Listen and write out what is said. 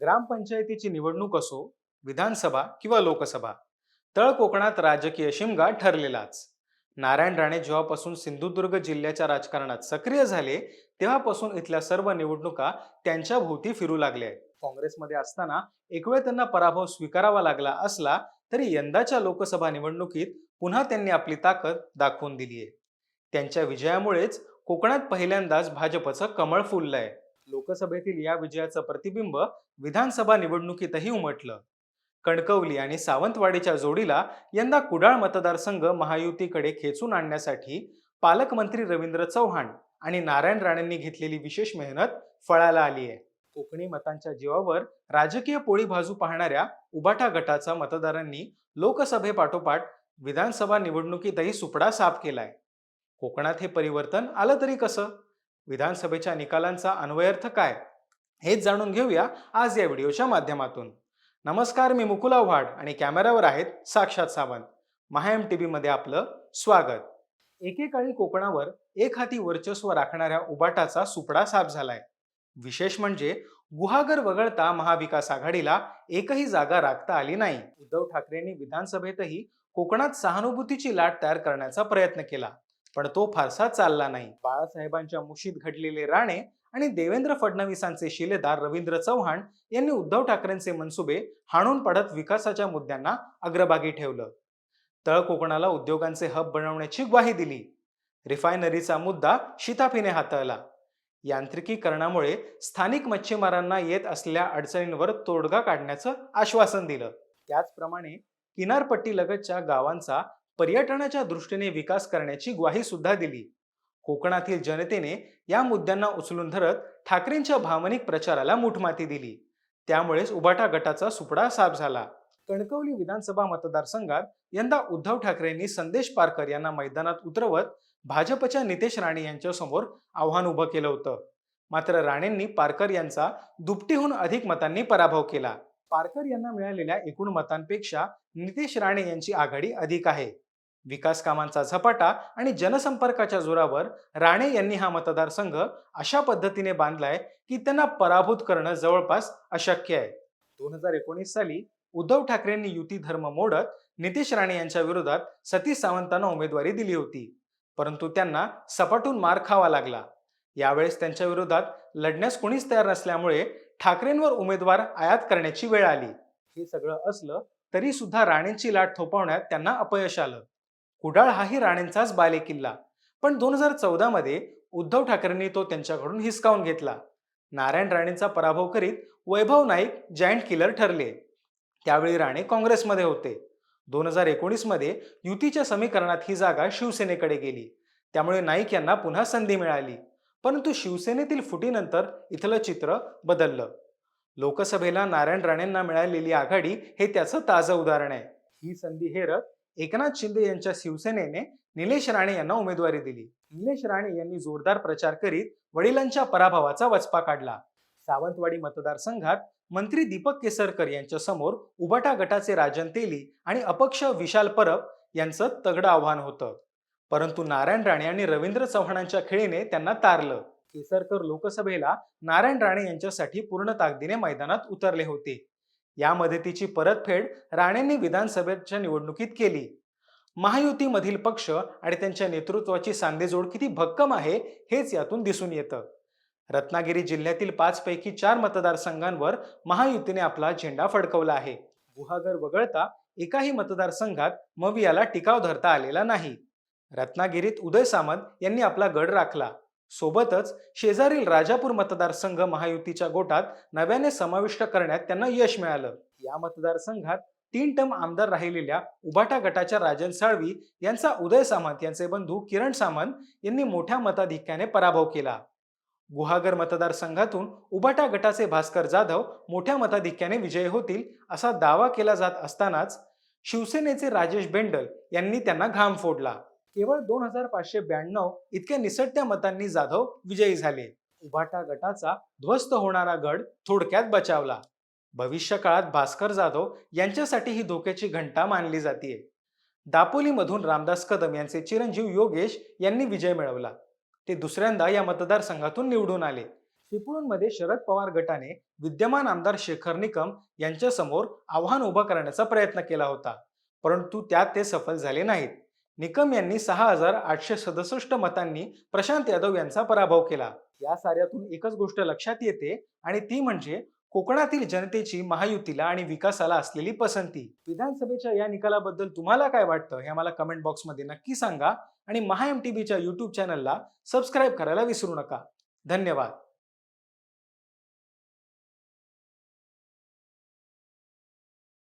ग्रामपंचायतीची निवडणूक असो विधानसभा किंवा लोकसभा तळ कोकणात राजकीय शिमगा ठरलेलाच. नारायण राणे जेव्हापासून सिंधुदुर्ग जिल्ह्याच्या राजकारणात सक्रिय झाले तेव्हापासून इथल्या सर्व निवडणुका त्यांच्या भोवती फिरू लागल्या आहेत. काँग्रेसमध्ये असताना एक वेळ त्यांना पराभव स्वीकारावा लागला असला तरी यंदाच्या लोकसभा निवडणुकीत पुन्हा त्यांनी आपली ताकद दाखवून दिली आहे त्यांच्या विजयामुळेच कोकणात पहिल्यांदाच भाजपचं कमळ फुललंय. लोकसभेतील या विजयाचं प्रतिबिंब विधानसभा निवडणुकीतही उमटलं. कणकवली आणि सावंतवाडीच्या जोडीला यंदा कुडाळ मतदारसंघ महायुतीकडे खेचून आणण्यासाठी पालकमंत्री रवींद्र चव्हाण आणि नारायण राणेंनी घेतलेली विशेष मेहनत फळाला आली आहे कोकणी मतांच्या जीवावर राजकीय पोळी बाजू पाहणाऱ्या उबाटा गटाचा मतदारांनी लोकसभेपाठोपाठ विधानसभा निवडणुकीतही सुपडा साफ केलाय. कोकणात हे परिवर्तन आलं तरी कसं? विधानसभेच्या निकालांचा अन्वयर्थ काय? हेच जाणून घेऊया आज या व्हिडिओच्या माध्यमातून. नमस्कार मी मुकुल आव्हाड आणि कॅमेऱ्यावर आहेत साक्षात सावंत. महाएम टी व्हीमध्ये आपलं स्वागत. एकेकाळी कोकणावर एक हाती वर्चस्व राखणाऱ्या उबाटाचा सुपडा साफ झालाय. विशेष म्हणजे गुहागर वगळता महाविकास आघाडीला एकही जागा राखता आली नाही. उद्धव ठाकरेंनी विधानसभेतही कोकणात सहानुभूतीची लाट तयार करण्याचा प्रयत्न केला. पण तो फारसा चालला नाही. बाळासाहेबांच्या मुशीत घडलेले राणे आणि देवेंद्र फडणवीसांचे शिलेदार रवींद्र चव्हाण यांनी उद्धव ठाकरेंचे मनसुबे हाणून पडत विकासाच्या मुद्द्यांना अग्रभागी ठेवलं. तळ कोकणाला उद्योगांचे हब बनवण्याची ग्वाही दिली. रिफायनरीचा मुद्दा शिताफीने हाताळला. यांत्रिकीकरणामुळे स्थानिक मच्छीमारांना येत असलेल्या अडचणींवर तोडगा काढण्याचं आश्वासन दिलं. त्याचप्रमाणे किनारपट्टीलगतच्या गावांचा पर्यटनाच्या दृष्टीने विकास करण्याची ग्वाही सुद्धा दिली. कोकणातील जनतेने या मुद्द्यांना उचलून धरत ठाकरेंच्या भावनिक प्रचाराला मुठमाती दिली. त्यामुळेच उबाटा गटाचा सुपडा साफ झाला. कणकवली विधानसभा मतदारसंघात यंदा उद्धव ठाकरेंनी संदेश पारकर यांना मैदानात उतरवत भाजपच्या नितेश राणे यांच्या समोर आव्हान उभं केलं होतं. मात्र राणेंनी पारकर यांचा दुपटीहून अधिक मतांनी पराभव केला. पारकर यांना मिळालेल्या एकूण मतांपेक्षा नितेश राणे यांची आघाडी अधिक आहे. विकास कामांचा झपाटा आणि जनसंपर्काच्या जोरावर राणे यांनी हा मतदारसंघ अशा पद्धतीने बांधलाय की त्यांना पराभूत करणं जवळपास अशक्य आहे. दोन हजार एकोणीस साली उद्धव ठाकरेंनी युती धर्म मोडत नितेश राणे यांच्या विरोधात सतीश सावंतांना उमेदवारी दिली होती. परंतु त्यांना सपाटून मार खावा लागला. यावेळेस त्यांच्या विरोधात लढण्यास कोणीच तयार नसल्यामुळे ठाकरेंवर उमेदवार आयात करण्याची वेळ आली. हे सगळं असलं तरी सुद्धा राणेंची लाट थोपवण्यात त्यांना अपयश आलं. कुडाळ हाही राणेंचाच बालेकिल्ला. पण दोन हजार चौदामध्ये उद्धव ठाकरेंनी तो त्यांच्याकडून हिसकावून घेतला. नारायण राणेंचा पराभव करीत वैभव नाईक जायंट किलर ठरले. त्यावेळी राणे काँग्रेसमध्ये होते. दोन हजार एकोणीसमध्ये युतीच्या समीकरणात ही जागा शिवसेनेकडे गेली. त्यामुळे नाईक यांना पुन्हा संधी मिळाली. परंतु शिवसेनेतील फुटीनंतर इथलं चित्र बदललं. लोकसभेला नारायण राणेंना मिळालेली आघाडी हे त्याचं ताजं उदाहरण आहे. ही संधी हेरत एकनाथ शिंदे यांच्या शिवसेनेने निलेश राणे यांना उमेदवारी दिली. निलेश राणे यांनी जोरदार प्रचार करीत वडिलांच्या पराभवाचा वचपा काढला. सावंतवाडी मतदारसंघात मंत्री दीपक केसरकर यांच्या समोर उबाटा गटाचे राजन तेली आणि अपक्ष विशाल परब यांचं तगडं आव्हान होतं. परंतु नारायण राणे आणि रवींद्र चव्हाणांच्या खेळीने त्यांना तारलं. केसरकर लोकसभेला नारायण राणे यांच्यासाठी पूर्ण ताकदीने मैदानात उतरले होते. या मदतीची परतफेड राणेंनी विधानसभेच्या निवडणुकीत केली. महायुतीमधील पक्ष आणि त्यांच्या नेतृत्वाची सांधेजोड किती भक्कम आहे हेच यातून दिसून येतं. रत्नागिरी जिल्ह्यातील पाच पैकी चार मतदारसंघांवर महायुतीने आपला झेंडा फडकवला आहे. गुहागर वगळता एकाही मतदारसंघात मवियाला टिकाव धरता आलेला नाही. रत्नागिरीत उदय सामंत यांनी आपला गड राखला. सोबतच शेजारील राजापूर मतदारसंघ महायुतीच्या गोटात नव्याने समाविष्ट करण्यात त्यांना यश मिळालं. या मतदारसंघात तीन टर्म आमदार राहिलेल्या उभाटा गटाच्या राजन साळवी यांचा उदय सामंत यांचे बंधू किरण सामंत यांनी मोठ्या मताधिक्याने पराभव केला. गुहागर मतदारसंघातून उभाटा गटाचे भास्कर जाधव मोठ्या मताधिक्याने विजयी होतील असा दावा केला जात असतानाच शिवसेनेचे राजेश बेंडल यांनी त्यांना घाम फोडला. केवळ दोन हजार पाचशे ब्याण्णव इतक्या निसटत्या मतांनी जाधव विजयी झाले. उभाटा गटाचा ध्वस्त होणारा गड थोडक्यात बचावला. भविष्य काळात भास्कर जाधव यांच्यासाठी ही धोक्याची घंटा मानली जाते दापोलीमधून रामदास कदम यांचे चिरंजीव योगेश यांनी विजय मिळवला. ते दुसऱ्यांदा या मतदारसंघातून निवडून आले. चिपळूणमध्ये शरद पवार गटाने विद्यमान आमदार शेखर निकम यांच्यासमोर आव्हान उभं करण्याचा प्रयत्न केला होता. परंतु त्यात ते सफल झाले नाहीत. निकम यांनी सहा हजार आठशे सदुसष्ट मतांनी प्रशांत यादव यांचा पराभव केला. या साऱ्यातून एकच गोष्ट लक्षात येते आणि ती म्हणजे कोकणातील जनतेची महायुतीला आणि विकासाला असलेली पसंती. विधानसभेच्या या निकालाबद्दल तुम्हाला काय वाटतं हे आम्हाला कमेंट बॉक्समध्ये नक्की सांगा आणि महा एम टी व्हीच्या युट्यूब चॅनलला सबस्क्राईब करायला विसरू नका. धन्यवाद.